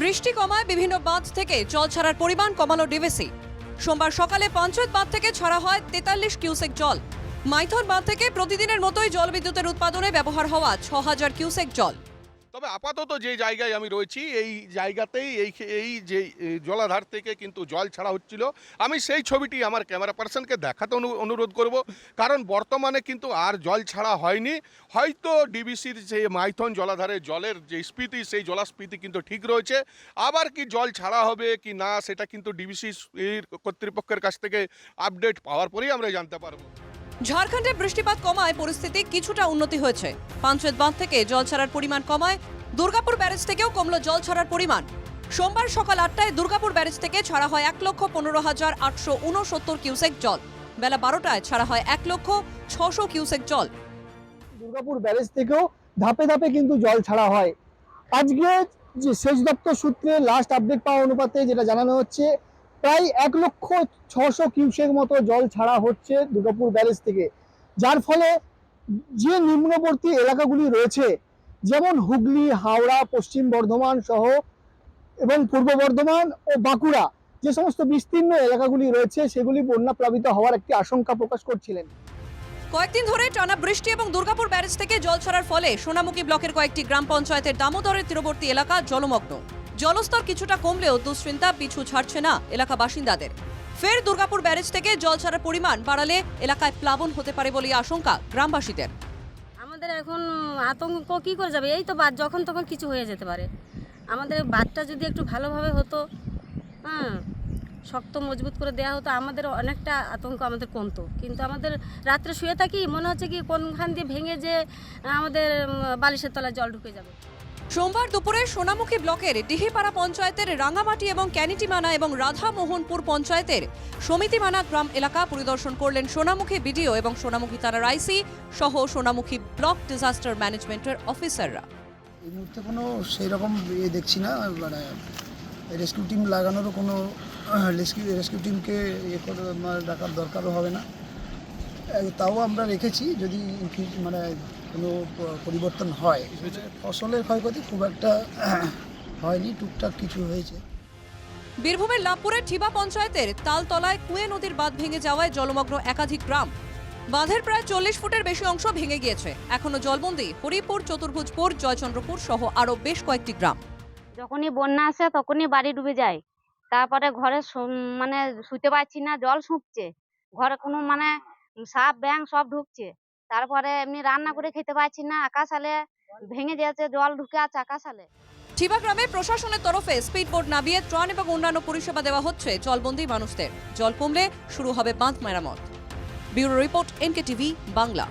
বৃষ্টি কমায় বিভিন্ন বাঁধ থেকে জল ছাড়ার পরিমাণ কমালো ডিভিসি। সোমবার সকালে পঞ্চায়েত বাঁধ থেকে ছাড়া হয় তেতাল্লিশ কিউসেক জল। মাইথন বাঁধ থেকে প্রতিদিনের মতোই জল বিদ্যুতের উৎপাদনে ব্যবহার হওয়া ছ হাজার কিউসেক জল। তবে আপাতত যে জায়গায় আমি রয়েছি, এই জায়গাতেই এই এই যে জলাধার থেকে কিন্তু জল ছাড়া হচ্ছিল। আমি সেই ছবিটি আমার ক্যামেরা পার্সনকে দেখাতে অনু- অনুরোধ করব। কারণ বর্তমানে কিন্তু আর জল ছাড়া হয়নি। হয়তো ডিবিসির যে মাইথন জলাধারে জলের যে স্ফীতি, সেই জলাস্ফীতি কিন্তু ঠিক রয়েছে। আবার কি জল ছাড়া হবে কি না, সেটা কিন্তু ডিবিসি কর্তৃপক্ষের কাছ থেকে আপডেট পাওয়ার পরেই আমরা জানতে পারব। ঝাড়খণ্ডে বৃষ্টিপাত কমায় পরিস্থিতি কিছুটা উন্নতি হয়েছে। পাঞ্চেত বাঁধ থেকে জল ছাড়ার পরিমাণ কমায়। দুর্গাপুর ব্যারেজ থেকেও কমলো জল ছাড়ার পরিমাণ। সোমবার সকাল আটটায় দুর্গাপুর ব্যারেজ থেকে ছাড়া হয় এক লক্ষ পনেরো হাজার আটশো উনসত্তর কিউসেক জল। বেলা বারোটায় ছাড়া হয় এক লক্ষ ছশো কিউসেক জল। দুর্গাপুর ব্যারেজ থেকেও ধাপে ধাপে কিন্তু জল ছাড়া হয়। আজকে যে সেচ দপ্তর সূত্রে লাস্ট আপডেট পাওয়া অনুপাতে যেটা জানানো হচ্ছে প্রায় এক লক্ষ ছশো কিউসেক মতো জল ছাড়া হচ্ছে দুর্গাপুর ব্যারেজ থেকে। যার ফলে যে নিম্নবর্তী এলাকাগুলি রয়েছে, যেমন হুগলি, হাওড়া, পশ্চিম বর্ধমান সহ এবং পূর্ব বর্ধমান ও বাঁকুড়া, যে সমস্ত বিস্তীর্ণ এলাকাগুলি রয়েছে, সেগুলি বন্যা প্লাবিত হওয়ার একটি আশঙ্কা প্রকাশ করছিলেন। কয়েকদিন ধরে টানা বৃষ্টি এবং দুর্গাপুর ব্যারেজ থেকে জল ছাড়ার ফলে সোনামুখী ব্লকের কয়েকটি গ্রাম পঞ্চায়েতের দামোদরের তীরবর্তী এলাকা জলমগ্ন। জলস্তর কিছুটা কমলেও দুশ্চিন্তা পিছু ছাড়ছে না এলাকা বাসিন্দাদের। ফের দুর্গাপুর ব্যারেজ থেকে জল ছাড়ার পরিমাণ বাড়ালে এলাকায় প্লাবন হতে পারে বলে আশঙ্কা গ্রামবাসীদের। আমাদের এখন আতঙ্ক কি করে যাবে? এই তো বাদ, যখন তখন কিছু হয়ে যেতে পারে। আমাদের বাদটা যদি একটু ভালোভাবে হতো হ্যাঁ শক্ত মজবুত করে দেওয়া হতো, আমাদের অনেকটা আতঙ্ক আমাদের কমতো। কিন্তু আমাদের রাত্রে শুয়ে থাকি, মনে হচ্ছে কি কোনখান দিয়ে ভেঙে যে আমাদের বালিশের তলায় জল ঢুকে যাবে। সোমবার দুপুরে সোনামুখী ব্লকের ডিহিপাড়া পঞ্চায়েতের রাঙামাটি এবং ক্যানিটিমানা এবং রাধামোহনপুর পঞ্চায়েতের সমিতিমানা গ্রাম এলাকা পরিদর্শন করলেন সোনামুখী বিডিও এবং সোনামুখী থানার আইসি সহ সোনামুখী ব্লক ডিজাস্টার ম্যানেজমেন্টের অফিসাররা। এই মুহূর্তে কোনো সেই রকম ইয়ে দেখছি না মানে রেস্কিউ টিম লাগানোরও কোনো, রেস্কিউ রেস্কিউ টিমকে ইয়ে করে মানে ডাকার দরকারও হবে না। তাও আমরা রেখেছি যদি মানে কোনো পরিবর্তন হয়। ফসলের ক্ষয়ক্ষতি খুব একটা হয়নি টুকটাক কিছু হয়েছে। বীরভূমের লাভপুরের ঠিবা পঞ্চায়েতের তালতলায় কুয়ে নদীর বাঁধ ভেঙে যাওয়ায় জলমগ্ন একাধিক গ্রাম। বাঁধের প্রায় চল্লিশ ফুটের বেশি অংশ ভেঙে গিয়েছে। এখনও জলবন্দি হরিপুর চতুর্ভুজপুর জয়চন্দ্রপুর সহ আরও বেশ কয়েকটি গ্রাম। যখনই বন্যা আসে তখনই বাড়ি ডুবে যায়। তারপরে ঘরে শু- মানে শুতে পারছি না জল শুঁকছে। ঘরে কোনো মানে সাপ ব্যাং সব ঢুকছে। তারপরে এমনি রান্না করে খেতে পারছি না আকাশ আলে ভেঙে যাচ্ছে জল ঢুকে আছে আকাশ আলে ঠিবা গ্রামে প্রশাসনের তরফে স্পিডবোট নামিয়ে ত্রাণ এবং অন্যান্য পরিষেবা দেওয়া হচ্ছে জলবন্দি মানুষদের। জল কমলে শুরু হবে বাঁধ মেরামত। Bureau report NK TV Bangla.